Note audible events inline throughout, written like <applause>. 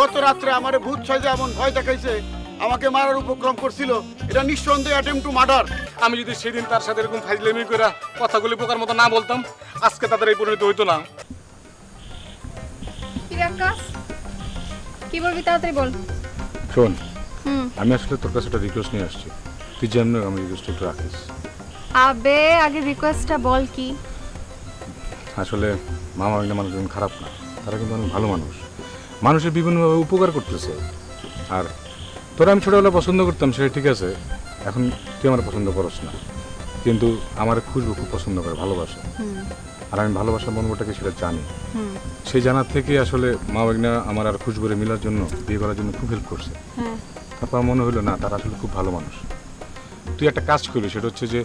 গত রাত্রে আমারে ভূত সাইজে এমন ভয় দেখাইছে আমাকে মারার উপক্রম করছিল। এটা নিঃসন্দেহে অ্যাটেম্প টু মার্ডার আমি যদি সেদিন তার সাথে এরকম ফাইজলেমি করে কথাগুলি পোকার মতো না বলতাম আজকে তাদের এই পরিণতি হইতো না। কি বলবি তাড়াতাড়ি বল। শোন আমি আসলে তোর কাছে একটা রিকোয়েস্ট নিয়ে আসছি। তুই আমি রিকোয়েস্ট একটু রাখিস। আবে আগে রিকোয়েস্টটা বল কি? আসলে মামা একটা মানুষজন খারাপ না। তারা কিন্তু অনেক ভালো মানুষ। মানুষের বিভিন্নভাবে উপকার করতেছে। আর তোরা আমি ছোটোবেলা পছন্দ করতাম সেটা ঠিক আছে। এখন তুই আমার পছন্দ করস না। কিন্তু আমার খুশবু খুব পছন্দ করে ভালোবাসা। আর আমি ভালোবাসার মনোভাবটাকে সেটা জানি। সেই জানার থেকে আসলে মা বাগনা আমার আর খুশবুরে মিলার জন্য বিয়ে করার জন্য খুব হেল্প করছে। হ্যাঁ। তারপর মনে হলো না তারা আসলে খুব ভালো মানুষ। তুই একটা কাজ করবি সেটা হচ্ছে যে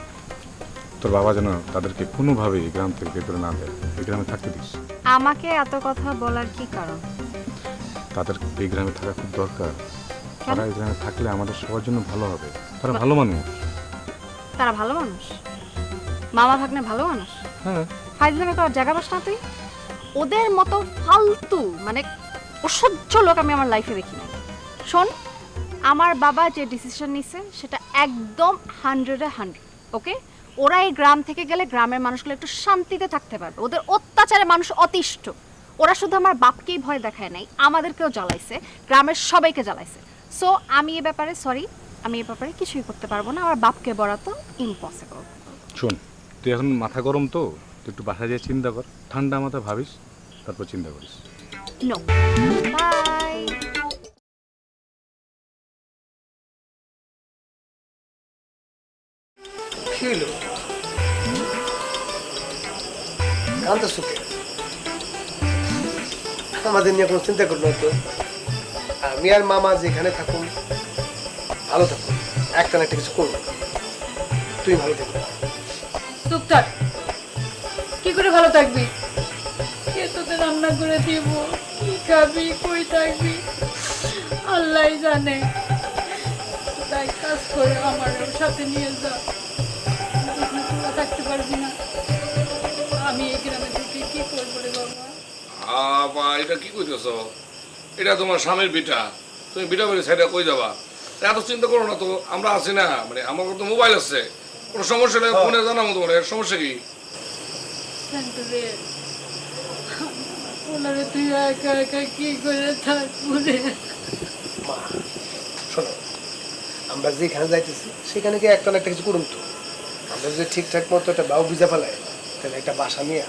তোর বাবা যেন তাদেরকে কোনোভাবেই এই গ্রাম থেকে ভেতরে না দেয় এই গ্রামে থাকতে দিস। আমাকে এত কথা বলার কি কারণ? তাদের এই গ্রামে থাকা খুব দরকার। তারা এই গ্রামে থাকলে আমাদের সবার জন্য ভালো হবে। তারা ভালো মানুষ। তারা ভালো মানুষ? মামা ভাগ্নে ভালো মানুষ? হ্যাঁ। ফাইজলামে করার জায়গা পাস না তুই? ওদের মতো ফালতু মানে অসহ্য লোক আমি আমার লাইফে দেখি নাই। শোন আমার বাবা যে ডিসিশন নিছে সেটা একদম হান্ড্রেডে হান্ড্রেড ওকে ওরা এই গ্রাম থেকে গেলে গ্রামের মানুষগুলো একটু শান্তিতে থাকতে পারবে। ওদের অত্যাচারে মানুষ অতিষ্ঠ। ওরা শুধু আমার বাপকেই ভয় দেখায় নাই আমাদেরকেও জ্বালাইছে গ্রামের সবাইকে জ্বালাইছে। সো আমি এ ব্যাপারে সরি আমি এ ব্যাপারে কিছুই করতে পারব না আমার বাপকে বলা তো ইম্পসিবল শোন তুই এখন মাথা গরম তো তুই একটু বাসা যেয়ে চিন্তা কর ঠান্ডা মাথা ভাবিস তারপর চিন্তা করিস। নো বাই নিয়ে কোনো চিন্তা করল তো। আমি আর মামা যেখানে থাকুন ভালো থাকুন। একটা না একটা কিছু করব তুই ভালো থাকবি। চুপ থাক কি করে ভালো থাকবি? কে রান্না করে দিব? কি খাবি? কই থাকবি? আল্লাহ জানে। তাই কাজ করে আমার সাথে নিয়ে যা। থাকতে পারবি না। আমি এই গ্রামে থেকে কি করব রে বাবা? আবা এটা কি কইতেছ? এটা তোমার স্বামীর বিটা। তুমি বিটা বলে সাইডে কই যাবা? এত চিন্তা করো না তো আমরা আছি না। মানে আমার তো মোবাইল আছে। কোনো সমস্যা নেই ফোনে জানাব তোমার এর সমস্যা কি? তুই একা একা কি করে থাকব মা শোনো আমরা যেখানে যাইতেছি সেখানে কি একটা না একটা কিছু করুন তো। আমরা যদি ঠিকঠাক মতো একটা বাউ ভিজা ফেলায় তাহলে একটা বাসা নিয়ে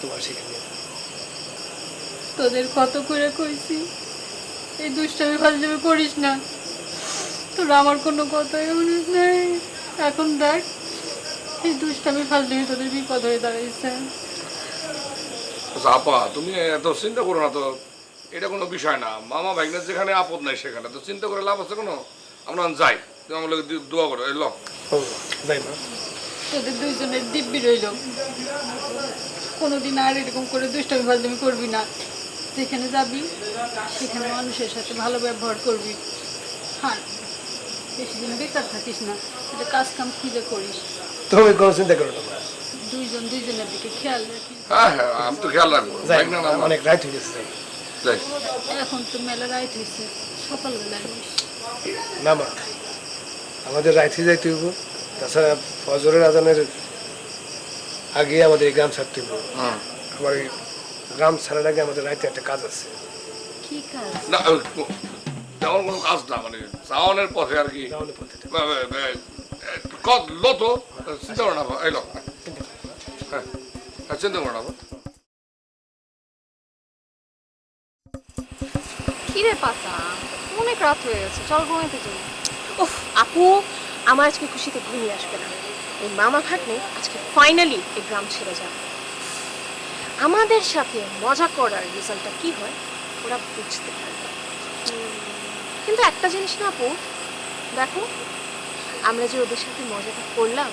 তোমার সেখানে। তোদের কত করে কইছি? এই দুষ্টামি ফাজলামি করিস না। তোরা আমার কোনো কথাই শুনিস নাই। এখন দেখ এই দুষ্টামি ফাজলামি তোদের বিপদ হয়ে দাঁড়াইছে। আচ্ছা, আপা তুমি এত চিন্তা করো না তো। এটা কোনো বিষয় না। মামা ভাইগনের যেখানে আপদ নাই সেখানে। তো চিন্তা করে লাভ আছে কোনো? আমরা যাই। তুমি আমার লোক দোয়া করো এলো যাই মা। তোদের দুইজনের দিব্যি রইল। কোনোদিন আর এরকম করে দুষ্টামি ফাজলামি করবি না। যেখানে যাবি সেখানে মানুষের সাথে ভালো ব্যবহার করবি। হ্যাঁ বেশি দিন বেকার থাকিস না এটা কাজ কাম খুঁজে করিস। তুমি কোনো চিন্তা করো না। দুইজন দুইজনের দিকে খেয়াল রাখিস। হ্যাঁ হ্যাঁ আমি তো খেয়াল রাখব। না অনেক রাত হয়ে গেছে। এখন তো মেলা রাইট হয়েছে সকালবেলা নিস না মা আমাদের রাইতে যাইতে হইব। তাছাড়া ফজরের আজানের আগে আমাদের এই গ্রাম ছাড়তে হইব। হুম। গ্রাম ছাড়ার আগে আমাদের রাইতে একটা কাজ আছে। কি কাজ? না ও- ও- তেমন কোনো কাজ না মানে সাওনের পথে আর কি। যাওয়ানোর পথে বে- বে- বে- কত লো চিন্তা করো না এই লো হ্যাঁ হ্যাঁ, চিন্তা করো না কি পাতা? অনেক রাত হয়ে গেছে চল ঘুমাইতে চলি উফ আপু আমার আজকে খুশিতে ঘুমিয়ে আসবে না। এই মামা খাটনে আজকে ফাইনালি এই গ্রাম ছেড়ে যাবে। আমাদের সাথে মজা করার রেজাল্টটা কি হয় ওরা বুঝতে পারবে। কিন্তু একটা জিনিস না আপু দেখো আমরা যে ওদের সাথে মজাটা করলাম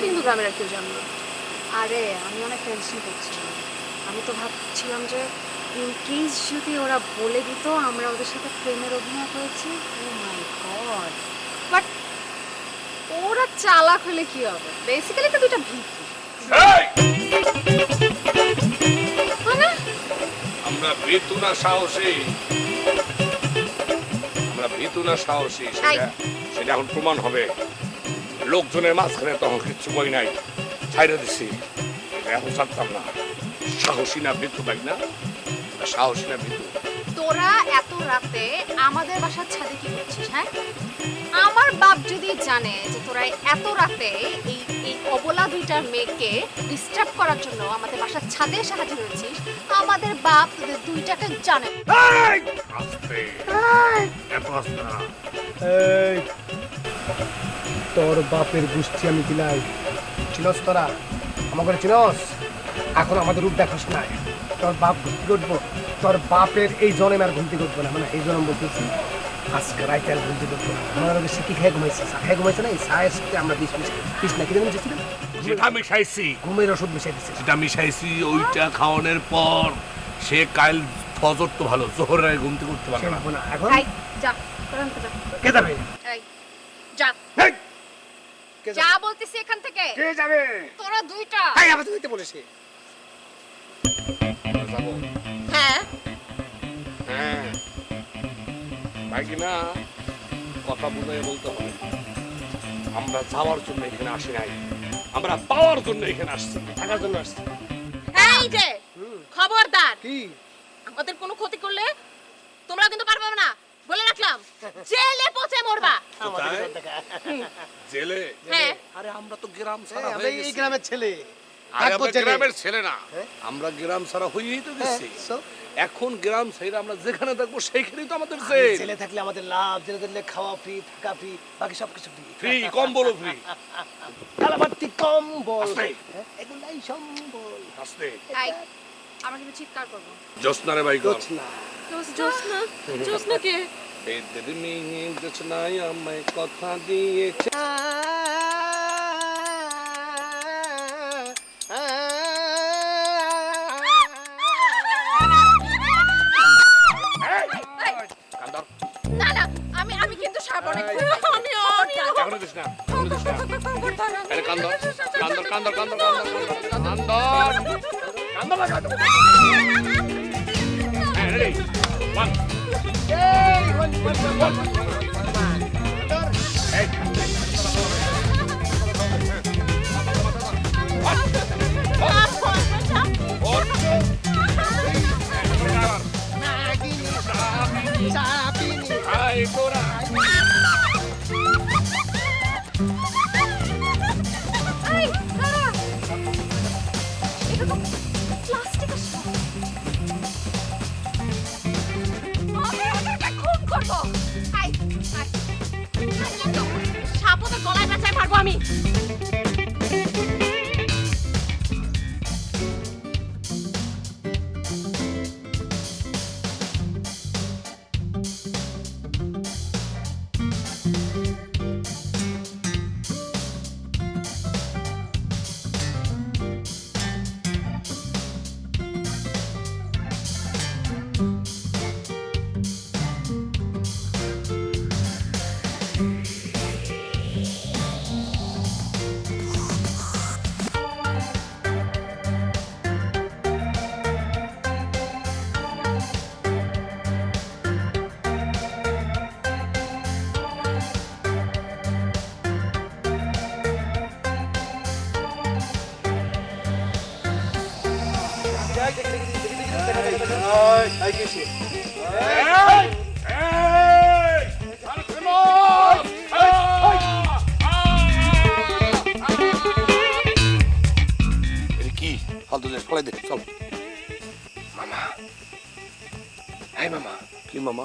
কিন্তু গ্রামের আর কেউ জানলো আরে আমি অনেক টেনশন করছিলাম। আমি তো ভাবছিলাম যে ইনক্রিজ যদি ওরা বলে দিত আমরা ওদের সাথে প্রেমের অভিনয় করেছি ও মাই গড বাট ওরা চালাক হলে কি হবে? বেসিক্যালি তো দুইটা ভিকি আমরা বেতুনা সাহসী। আমরা ভীতু না সাহসী সেটা সেটা এখন প্রমাণ হবে। লোকজনের মাঝখানে তখন কিচ্ছু কই নাই। ছাইরে দিছি। এখন জানতাম না। সাহসী না ভীতু তাই না? সাহসী না ভীতু। তোরা এত রাতে আমাদের বাসার ছাদে কি করছিস হ্যাঁ? আমার বাপ যদি জানে যে তোরা এত রাতে এই এই অবলা দুইটার মেয়েকে ডিস্টার্ব করার জন্য আমাদের বাসার ছাদে এসে হাজির হয়েছিস আমাদের বাপ তোদের দুইটাকে জানে। আস্তে। এত আস্তে না। এই তোর বাপের গোষ্ঠী আমি দিলাই চিনস তোরা? আমাকে চিনস? এখন আমাদের রূপ দেখাস নাই। তোর বাপ ঘুরতে করব তোর বাপের এই জন্মে আর ঘুরতে করব না। মানে এই জনম বলতেছি। আজকে রাইতে আর ঘুরতে করব আমার আগে সে কি খেয়ে ঘুমাইছে? চা খেয়ে ঘুমাইছে না? এই চায়ের সাথে আমরা বিষ মিশ বিষ না কিনে মিশেছি যেটা মিশাইছি। ঘুমের ওষুধ মিশাই দিচ্ছে যেটা মিশাইছি ওইটা খাওয়ানোর পর সে কাল ফজর তো ভালো জোহরের আগে ঘুমতে করতে পারবে না। এখন? যা কে যাবে? যা। এই! কে যাবে? যা বলতেছি এখান থেকে। কে যাবে? তোরা দুইটা। তাই আবার তুই বলেছে। যাব। ভাই কিনা কথা বুঝাই বলতে হবে আমরা যাওয়ার জন্য এখানে আসি নাই। আমরা পাওয়ার জন্য এখানে আসছি। থাকার জন্য আসছে। এই যে খবরদার। কি? আমাদের কোনো ক্ষতি করলে তোমরা কিন্তু পারবে না। বলে রাখলাম জেলে পচে মরবা। জেলে? হ্যাঁ। আরে আমরা তো গ্রাম হয়ে এই গ্রামের ছেলে। আরে আমরা গ্রামের ছেলে না। হ্যাঁ? আমরা গ্রাম ছাড়া হয়েই তো গেছি। হ্যাঁ? এখন গ্রাম ছেড়ে আমরা যেখানে থাকব সেইখানেই তো আমাদের জেল ছেলে থাকলে আমাদের লাভ জেলে থাকলে খাওয়া ফ্রি থাকা ফ্রি বাকি সব কিছু ফ্রি ফ্রি কম্বলও ফ্রি <laughs> কম্বল। আস্তে। হ্যাঁ, এগুলাই সম্বল। আসতে। এই আমরা কিন্তু চিৎকার করব। জোসনারে ভাই কর। জোসনা জোসনা কে? এই দিদি মিহি জোসনাই আমায় কথা দিয়েছে। না এখনো দিস না আরে কান্দর কান্দর কান্দর কান্দর কান্দর কান্দর কান্দর লাগা দাও হ্যাঁ রেডি ওয়ান আই ফালতু জিনিস ফলাই দে চল। হাই মামা। কি মামা?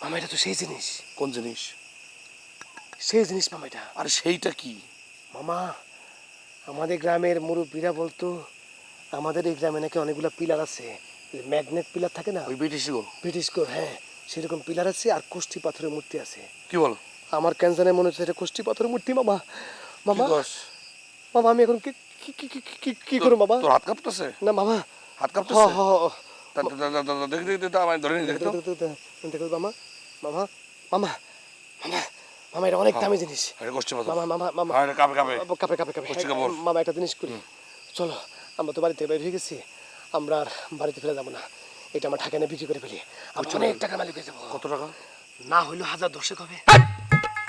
মামা এটা তো সেই জিনিস। কোন জিনিস? সেই জিনিস মামা এটা। আর সেইটা কি? মামা আমাদের গ্রামের মুরব্বীরা বলতো আমাদের এই গ্রামে নাকি অনেকগুলো পিলার আছে। ম্যাগনেট পিলার থাকে না? ওই ব্রিটিশ গো। ব্রিটিশ কো হ্যাঁ সেরকম পিলার আছে আর কোষ্ঠী পাথরের মূর্তি আছে। কি বল? আমার ক্যান্সারে মনে হচ্ছে এটা কোষ্ঠী পাথরের মূর্তি মামা। মামা মামা আমি এখন কি কি কি কি- কি কি করো মামা? তোর হাত কাঁপতেছে? না মামা। হাত কাঁপতেছে? হ হ। তা- তা- তা- তা- দেখি দেখি দেখি, আমি ধরে নি দেখি তো। দেখো, মামা। মামা মামা মামা মামা এটা অনেক দামি জিনিস। গোষ্ঠী পাথর মামা মামা মামা। আরে কাঁপে কাঁপে। কাপে কাপে কাপে। কোষ্ঠী কাপড়। মামা একটা জিনিস করি। চলো আমরা তো বাড়িতে বের হয়ে গেছি। আমরা আর বাড়িতে ফিরে যাব না। এটা আমার ঠাকানে বিক্রি করে ফেলি। আমি অনেক টাকা মালিক হয়ে যাব। কত টাকা? না হইলেও হাজার দশেক হবে।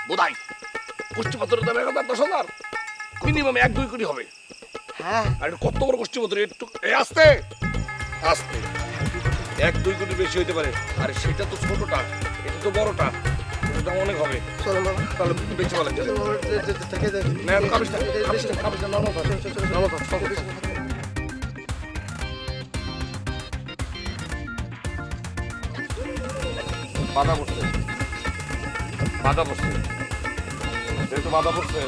বোধাই! কুষ্টিপত্রের দাম এক হাজার দশ হাজার। মিনিমাম এক দুই কোটি হবে। হ্যাঁ আর এটা কত বড় কুষ্টিপত্র একটু এই আসতে! আসতে। এক দুই কোটি বেশি হইতে পারে। আর সেটা তো ছোটটা। এটা তো বড়টা। দাম অনেক হবে। চলো তাহলে বেশি ভালো। বাধা পড়ছে। বাধা পড়ছে। যেহেতু বাধা পড়ছে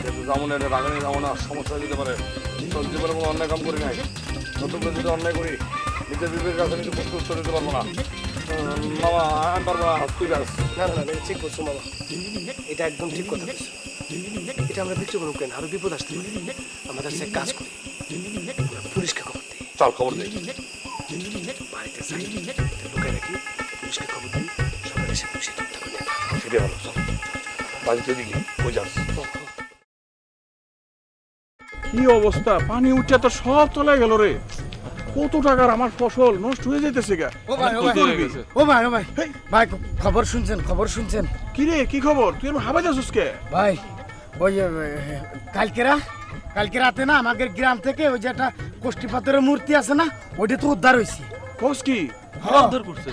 এটা বাগানে যেমন সমস্যা হয়ে যেতে পারে। তোর জীবনে কোনো অন্যায় কাম করি নাই। নতুন করে যদি অন্যায় করি নিজের বিবেকের কাছে নিজে প্রস্তুত করে দিতে পারব না। মামা আমি পারব না। তুই ব্যাস না না না ঠিক করছ মামা। এটা একদম ঠিক কথা বলছো। এটা আমরা বিচ্ছু করুন কেন? আরও বিপদ আসতে পারে। আমাদের সে কাজ করি। পুলিশকে খবর দিই। চল খবর দে বাড়িতে যাই। লুকায় রাখি। পুলিশকে খবর দিই। সবাই এসে পুলিশে সেটাই ভালো। চল বাড়িতে দিকে কই যাস? কি অবস্থা? পানি উঠছে তো সব চলে গেল রে। কত টাকার আমার ফসল? নষ্ট হয়ে যেতেছে গা। ও ভাই ও ভাই। ও ভাই ও ভাই। ভাই খবর শুনছেন খবর শুনছেন? কি রে কি খবর? তুই এরকম হাবাই যাচ্ছিস কে? ভাই ওই এ, কালকে রা কালকে রাতে না আমাদের গ্রাম থেকে ওই যে একটা কোষ্ঠী পাথরের মূর্তি আছে না ওইটা তো উদ্ধার হয়েছে কোস কি উদ্ধার করছে।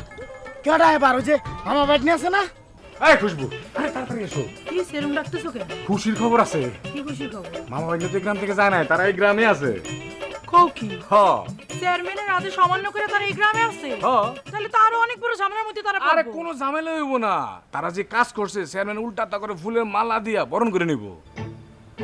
কেডা এবার? ওই যে মামা বাড়ি আছে না? এই খুশবু আরে তাড়াতাড়ি এসো। কি সেরম ডাকতেছো কেন? খুশির খবর আছে। কি খুশি খবর? মামা ভাগ্নে তো এই গ্রাম থেকে যায় নাই তারা এই গ্রামে আছে। কও কি? হ। চেয়ারম্যানের অমান্য করে তারা এই গ্রামে আছে? হ। তাহলে তো আরও অনেক বড় ঝামেলার মধ্যে তারা আরে কোনো ঝামেলা হইব না। তারা যে কাজ করছে চেয়ারম্যান উল্টা করে ফুলের মালা দিয়া বরণ করে নিব।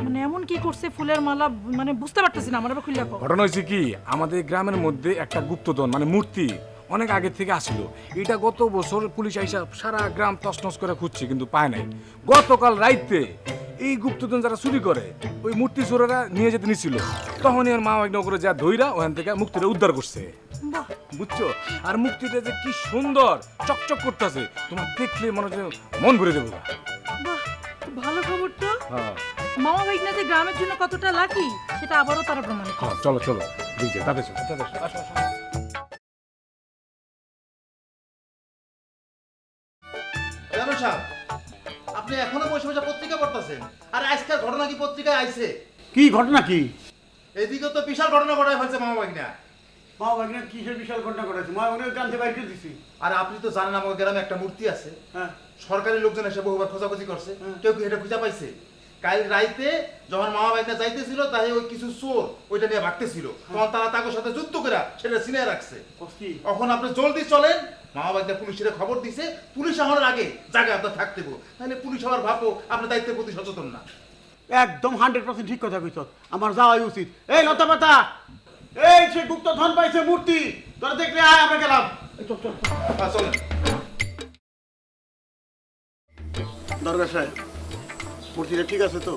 মানে এমন কি করছে ফুলের মালা মানে বুঝতে পারতেছি না আমার আবার খুলে ঘটনা হয়েছে কি আমাদের গ্রামের মধ্যে একটা গুপ্তধন মানে মূর্তি অনেক আগে থেকে আসছিল এটা গত বছর পুলিশ আইসা সারা গ্রাম তছনছ করে খুঁজছে কিন্তু পায় নাই। গতকাল রাইতে এই গুপ্তধন যারা চুরি করে ওই মূর্তি চোরেরা নিয়ে যেতে নিছিল। তখনই ওর মা করে যা ধইরা ওখান থেকে মুক্তিটা উদ্ধার করছে। বুঝছ? আর মুক্তিটা যে কি সুন্দর চকচক করতেছে তোমার দেখলে মনে হচ্ছে মন ভরে দেবো ভালো খবর তো। হ্যাঁ। মামা ভাইগনা যে গ্রামের জন্য কতটা লাকি সেটা আবারও তারা প্রমাণ হ্যাঁ, চলো চলো চলো তাতে আসো, আসো। সাহেব আপনি এখনও বসে বসে পত্রিকা পড়তেছেন। আর আজকের ঘটনা কি পত্রিকায় আইছে? কি ঘটনা কি? এদিকে তো বিশাল ঘটনা ঘটায় ফেলছে মামা বাগিনা মামা ভাগিনা কিসের বিশাল ঘটনা ঘটাইছে? মামা ভাগিনা জানতে থেকে বাইর করে দিছি। আর আপনি তো জানেন আমার গ্রামে একটা মূর্তি আছে। হ্যাঁ। সরকারি লোকজন এসে বহুবার খোঁজাখুঁজি করছে। কেউ কি এটা খুঁজে পাইছে? কাল রাইতে যখন মামা বাড়িতে যাইতেছিল তাই ওই কিছু চোর ওইটা নিয়ে ভাগতেছিল। তখন তারা তাদের সাথে যুদ্ধ করে সেটা চিনে রাখছে। এখন আপনি জলদি চলেন মামা বাড়িতে পুলিশের খবর দিছে পুলিশ হওয়ার আগে জায়গায় আপনার থাকতে তাহলে পুলিশ হওয়ার ভাবো আপনার দায়িত্বের প্রতি সচেতন না। একদম হান্ড্রেড পার্সেন্ট ঠিক কথা কইছ। আমার যাওয়াই উচিত। এই লতা পাতা এই সে গুপ্ত ধন পাইছে মূর্তি! তোরা দেখলে আয় আমরা গেলাম। চল, চল, চল। হ্যাঁ, দরগা সাহেব মূর্তিটা ঠিক আছে তো?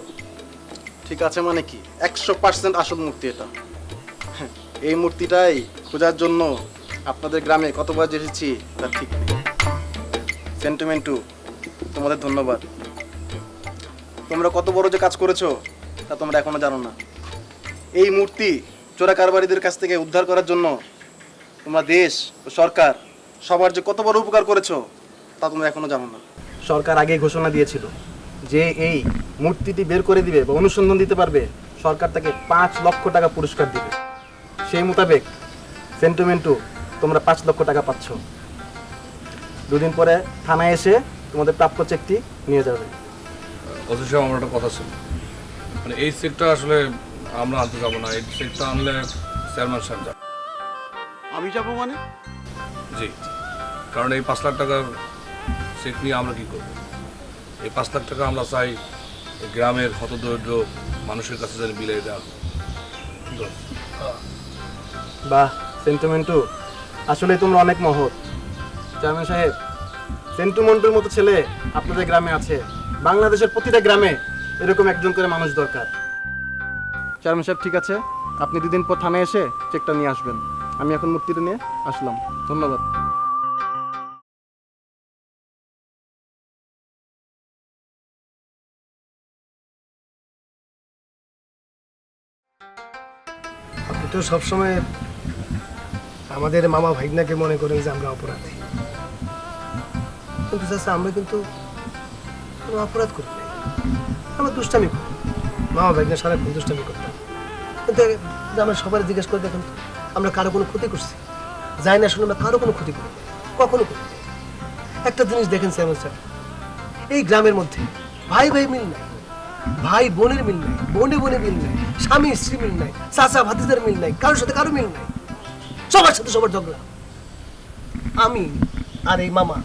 ঠিক আছে মানে কি? একশো পার্সেন্ট আসল মূর্তি এটা। হ্যাঁ, <laughs> এই মূর্তিটাই খোঁজার জন্য আপনাদের গ্রামে কতবার যে এসেছি তার ঠিক নেই। সেন্টিমেন্টু তোমাদের ধন্যবাদ। তোমরা কত বড় যে কাজ করেছ তা তোমরা এখনও জানো না। এই মূর্তি চোরা কারবারিদের কাছ থেকে উদ্ধার করার জন্য তোমরা দেশ ও সরকার সবার যে কত বড় উপকার করেছ তা তোমরা এখনও জানো না। সরকার আগেই ঘোষণা দিয়েছিল যে এই মূর্তিটি বের করে দিবে বা অনুসন্ধান দিতে পারবে সরকার তাকে পাঁচ লক্ষ টাকা পুরস্কার দিবে। সেই মোতাবেক সেন্টিমেন্টু তোমরা পাঁচ লক্ষ টাকা পাচ্ছ। দুদিন পরে থানায় এসে তোমাদের প্রাপ্য চেকটি নিয়ে যাবে। অথচ আমার একটা কথা ছিল মানে এই চেকটা আসলে আমরা আনতে যাব না এই চেকটা আনলে চেয়ারম্যান সাহেব যাবে। আমি যাব মানে? জি। কারণ এই পাঁচ লাখ টাকার চেক নিয়ে আমরা কি করব? এই পাঁচ লাখ টাকা আমরা চাই গ্রামের হতদরিদ্র মানুষের কাছে যেন বিলাই দেওয়া। বাহ, সেন্টিমেন্টু আসলে তোমরা অনেক মহৎ। চেয়ারম্যান সাহেব, সেন্টিমেন্টুর মতো ছেলে আপনাদের গ্রামে আছে। বাংলাদেশের প্রতিটা গ্রামে এরকম একজন করে মানুষ দরকার। চেয়ারম্যান সাহেব, ঠিক আছে। আপনি দুদিন পর থানায় এসে চেকটা নিয়ে আসবেন। আমি এখন মূর্তিটা নিয়ে আসলাম। ধন্যবাদ। তো সবসময় আমাদের মামা ভাইগনাকে মনে করেন যে আমরা অপরাধী। কিন্তু আমরা কিন্তু কোনো অপরাধ করি আমরা দুষ্টামি করি। মামা ভাই না সারাক্ষণ দুষ্টামি করতাম কিন্তু আমরা সবাই জিজ্ঞেস করে দেখুন, আমরা কারও কোনো ক্ষতি করছি? যাই না শুনে আমরা কারও কোনো ক্ষতি করি কখনো একটা জিনিস দেখেন স্যার এই গ্রামের মধ্যে ভাই ভাই মিল নাই। ভাই বোনের মিল নাই, বোনে বোনে মিল নাই, স্বামী স্ত্রী মিল নাই, চাচা ভাতিজার মিল নাই, কারোর সাথে কারও মিল নাই। সবার সাথে সবার ঝগড়া। আমি আর এই মামা,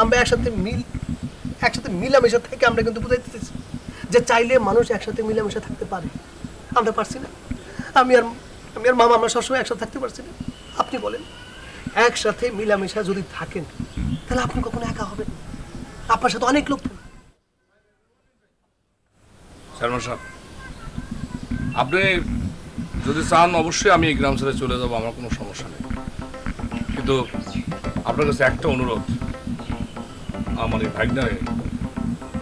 আমরা একসাথে মিল, একসাথে মিলামেশা থেকে আমরা কিন্তু বুঝাইতেছি যে চাইলে মানুষ একসাথে মিলামেশা থাকতে পারে। আমরা পারছি না। আমি আর আমি আর মামা, আমরা সবসময় একসাথে থাকতে পারছি না। আপনি বলেন, একসাথে মিলামেশা যদি থাকেন, তাহলে আপনি কখনো একা হবেন। আপনার সাথে অনেক লোক থাকবে। সালমান সাহেব, আপনি যদি চান, অবশ্যই আমি এই গ্রাম ছেড়ে চলে যাব, আমার কোনো সমস্যা নেই। কিন্তু আপনার কাছে একটা অনুরোধ, আমার এই ভাগনারে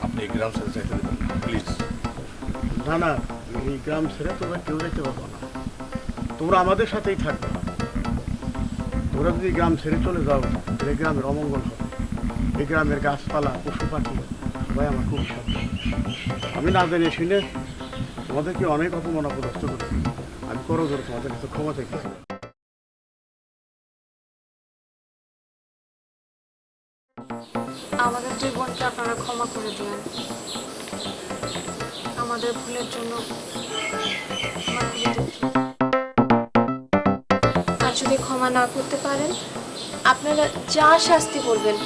আপনি এই গ্রাম ছেড়ে চাইতে দেবেন, প্লিজ। না না, এই গ্রাম ছেড়ে তোমরা কেউ যেতে পারব না। তোমরা আমাদের সাথেই থাকবে। তোমরা যদি গ্রাম ছেড়ে চলে যাও, তাহলে গ্রামের অমঙ্গল হবে। এই গ্রামের গাছপালা পশু পাখি সবাই আমার খুব সাথে আমি না জেনে শুনে তোমাদেরকে অনেক অপমান অপদস্থ করেছি। আমি করো ধরে, তোমাদের কাছে ক্ষমা চাইতেছি আমাদের দুই বোনকে আপনারা ক্ষমা করে আমাদের ভুলের জন্য আর যদি ক্ষমা না করতে পারেন, আপনারা যা শাস্তি করবেন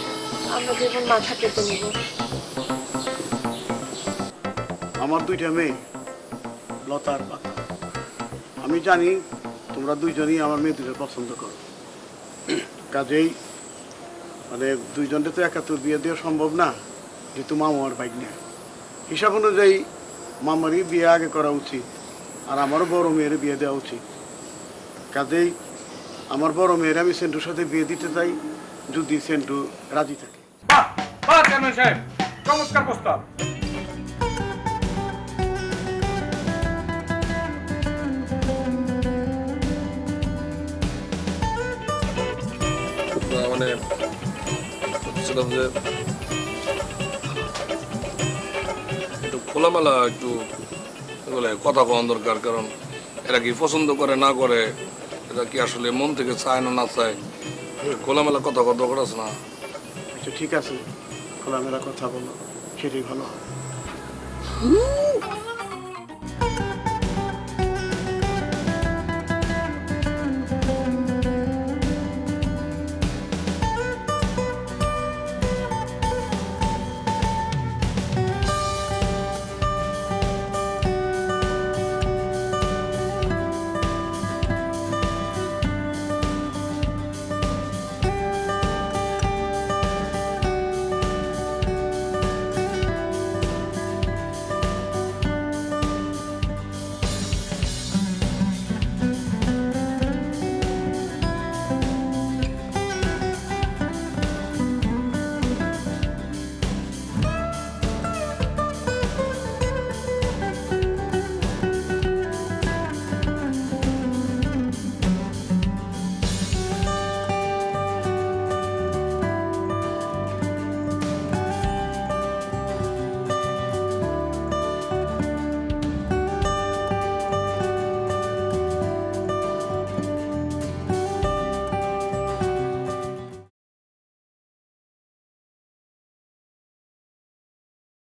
আমরা দুই বোন মাথা পেতে নেব। আমার দুইটা মেয়ে লতার পাতা আমি জানি তোমরা দুইজনই আমার মেয়ে দুটো পছন্দ করো। কাজেই মানে দুইজনকে তো একাত্তর বিয়ে দেওয়া সম্ভব না, যেহেতু মামার বাইক নিয়ে হিসাব অনুযায়ী, মামারই বিয়ে আগে করা উচিত আর আমারও বড় মেয়ের বিয়ে দেওয়া উচিত। কাজেই, আমার বড় মেয়ের আমি সেন্টুর সাথে বিয়ে দিতে চাই, যদি সেন্টু রাজি থাকে। চমৎকার প্রস্তাব। মানে বলছিলাম যে একটু খোলামেলা একটু বলে কথা কওয়ার দরকার কারণ এরা কি পছন্দ করে না করে এরা কি আসলে মন থেকে চায় না না চায়? খোলামেলা কথা দরকার আছে না? আচ্ছা ঠিক আছে। খোলামেলা কথা বলো সেটাই ভালো হবে